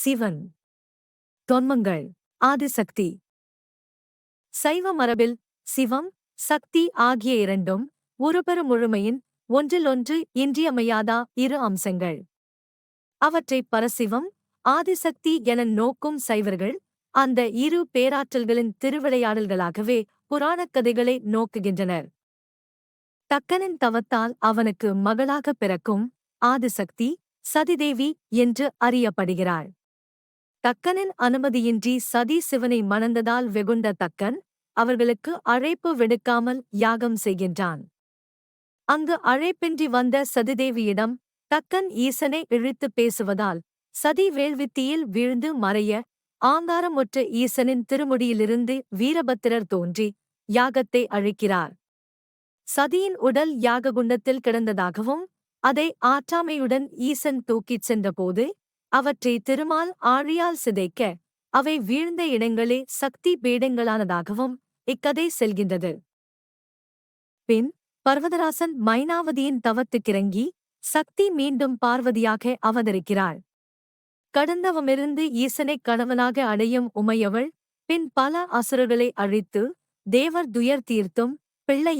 சிவன். தொன்மங்கள் ஆதிசக்தி. சைவ மரபில் சிவம் சக்தி ஆகிய இரண்டும் ஒருபெரு முழுமையின் ஒன்றிலொன்று இன்றியமையாதா இரு அம்சங்கள். அவற்றைப் பரசிவம் ஆதிசக்தி என நோக்கும் சைவர்கள் அந்த இரு பேராற்றல்களின் திருவிளையாடல்களாகவே புராணக் கதைகளை நோக்குகின்றனர். தக்கனின் தவத்தால் அவனுக்கு மகளாகப் பிறக்கும் ஆதிசக்தி சதிதேவி என்று அறியப்படுகிறாள். தக்கனின் அனுமதியின்றி சதி சிவனை மணந்ததால் வெகுண்ட தக்கன் அவர்களுக்கு அழைப்பு விடுக்காமல் யாகம் செய்கின்றான். அங்கு அழைப்பின்றி வந்த சதிதேவியிடம் தக்கன் ஈசனை இழுத்துப் பேசுவதால் சதி வேள்வித்தியில் வீழ்ந்து மறைய ஆங்காரமுற்ற ஈசனின் திருமுடியிலிருந்து வீரபத்திரர் தோன்றி யாகத்தை அழிக்கிறார். சதியின் உடல் யாககுண்டத்தில் கிடந்ததாகவும் அதை ஆற்றாமையுடன் ஈசன் தூக்கிச் சென்றபோது அவற்றை திருமால் ஆழியால் சிதைக்க அவை வீழ்ந்த இடங்களே சக்தி பீடங்களானதாகவும் இக்கதை செல்கின்றது. பின் பர்வதராசன் மைனாவதியின் தவத்துக்கிறங்கி சக்தி மீண்டும் பார்வதியாக அவதரிக்கிறாள். கடந்தவமிருந்து ஈசனைக் கணவனாக அடையும் உமையவள் பின் பல அசுரர்களை அழித்து தேவர் துயர் தீர்த்தும் பிள்ளையா